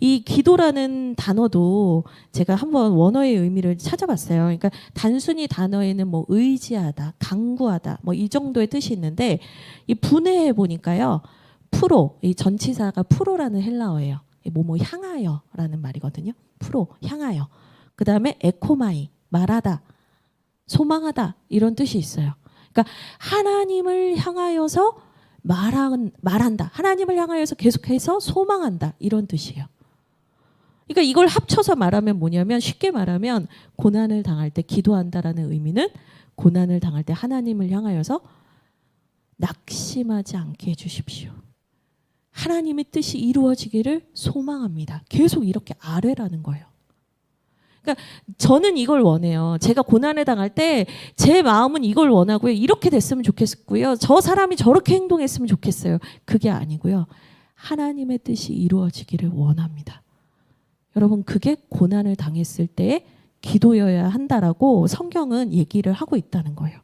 이 기도라는 단어도 제가 한번 원어의 의미를 찾아봤어요. 그러니까 단순히 단어에는 뭐 의지하다, 강구하다, 뭐 이 정도의 뜻이 있는데 이 분해해 보니까요. 프로, 이 전치사가 프로라는 헬라어예요. 이 뭐뭐 향하여라는 말이거든요. 프로, 향하여. 그 다음에 에코마이, 말하다, 소망하다 이런 뜻이 있어요. 그러니까 하나님을 향하여서 말한, 말한다. 하나님을 향하여서 계속해서 소망한다. 이런 뜻이에요. 그러니까 이걸 합쳐서 말하면 뭐냐면 쉽게 말하면 고난을 당할 때 기도한다라는 의미는 고난을 당할 때 하나님을 향하여서 낙심하지 않게 해주십시오. 하나님의 뜻이 이루어지기를 소망합니다. 계속 이렇게 아뢰라는 거예요. 그러니까 저는 이걸 원해요. 제가 고난을 당할 때 제 마음은 이걸 원하고요. 이렇게 됐으면 좋겠고요. 저 사람이 저렇게 행동했으면 좋겠어요. 그게 아니고요. 하나님의 뜻이 이루어지기를 원합니다. 여러분 그게 고난을 당했을 때의 기도여야 한다라고 성경은 얘기를 하고 있다는 거예요.